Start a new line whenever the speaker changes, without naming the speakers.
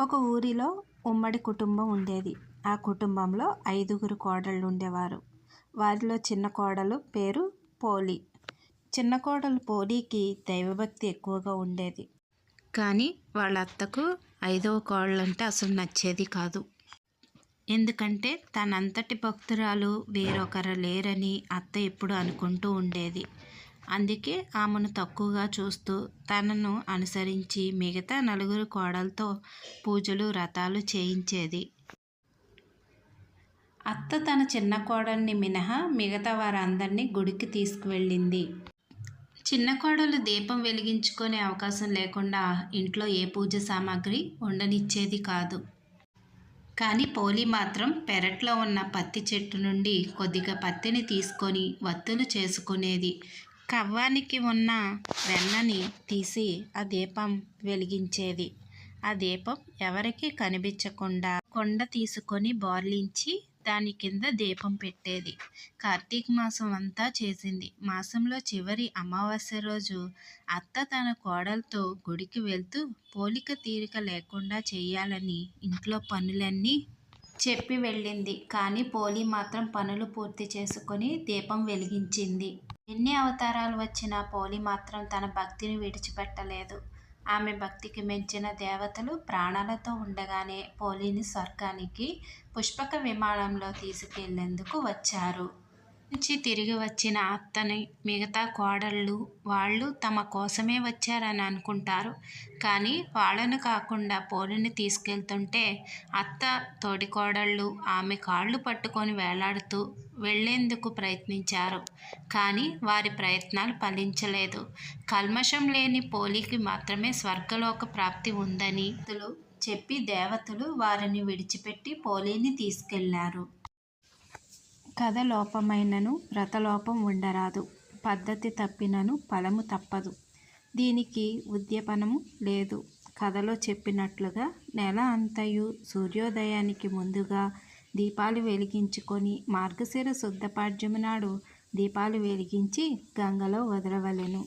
ఒక ఊరిలో ఉమ్మడి కుటుంబం ఉండేది. ఆ కుటుంబంలో ఐదుగురు కోడళ్ళు ఉండేవారు. వారిలో చిన్న కోడలు పేరు పోలి. చిన్న కోడలు పోలీకి దైవభక్తి ఎక్కువగా ఉండేది. కానీ వాళ్ళ అత్తకు ఐదవ కోడలంటే అసలు నచ్చేది కాదు. ఎందుకంటే తనంతటి భక్తురాలు వేరొకరు లేరని అత్త ఎప్పుడు అనుకుంటూ ఉండేది. అందుకే ఆమెను తక్కువగా చూస్తూ తనను అనుసరించి మిగతా నలుగురు కోడలతో పూజలు వ్రతాలు చేయించేది. అత్త తన చిన్న కోడల్ని మినహా మిగతా వారందరినీ గుడికి తీసుకువెళ్ళింది. చిన్న కోడలు దీపం వెలిగించుకునే అవకాశం లేకుండా ఇంట్లో ఏ పూజ సామాగ్రి ఉండనిచ్చేది కాదు. కానీ పోలి మాత్రం పెరట్లో ఉన్న పత్తి చెట్టు నుండి కొద్దిగా పత్తిని తీసుకొని వత్తులు చేసుకునేది కవ్వానికి ఉన్న వెన్నని తీసి ఆ దీపం వెలిగించేది. ఆ దీపం ఎవరికి కనిపించకుండా కొండ తీసుకొని బోర్లించి దాని కింద దీపం పెట్టేది. కార్తీక మాసం అంతా చేసింది. మాసంలో చివరి అమావాస్య రోజు అత్త తన కోడలతో గుడికి వెళ్తూ పోలిక తీరిక లేకుండా చేయాలని ఇంట్లో పనులన్నీ చెప్పి వెళ్ళింది. కానీ పోలి మాత్రం పనులు పూర్తి చేసుకొని దీపం వెలిగించింది. ఎన్ని అవతారాలు వచ్చినా పోలి మాత్రం తన భక్తిని విడిచిపెట్టలేదు. ఆమె భక్తికి మెచ్చిన దేవతలు ప్రాణాలతో ఉండగానే పోలిని స్వర్గానికి పుష్పక విమానంలో తీసుకెళ్ళేందుకు వచ్చారు. నుంచి తిరిగి వచ్చిన అత్తని మిగతా కోడళ్ళు వాళ్ళు తమ కోసమే వచ్చారని అనుకుంటారు. కానీ వాళ్ళను కాకుండా పోలిని తీసుకెళ్తుంటే అత్త తోడి కోడళ్ళు ఆమె కాళ్ళు పట్టుకొని వేలాడుతూ వెళ్ళేందుకు ప్రయత్నించారు. కానీ వారి ప్రయత్నాలు ఫలించలేదు. కల్మషం లేని పోలికి మాత్రమే స్వర్గలోక ప్రాప్తి ఉందని చెప్పి దేవతలు వారిని విడిచిపెట్టి పోలీని తీసుకెళ్ళారు. కథ లోపమైనను వ్రతలోపం ఉండరాదు. పద్ధతి తప్పినను ఫలము తప్పదు. దీనికి ఉద్యపనము లేదు. కథలో చెప్పినట్లుగా నెల అంతయు సూర్యోదయానికి ముందుగా దీపాలు వెలిగించుకొని మార్గశిర శుద్ధ పాడ్యము నాడు దీపాలు వెలిగించి గంగలో వదలవలెను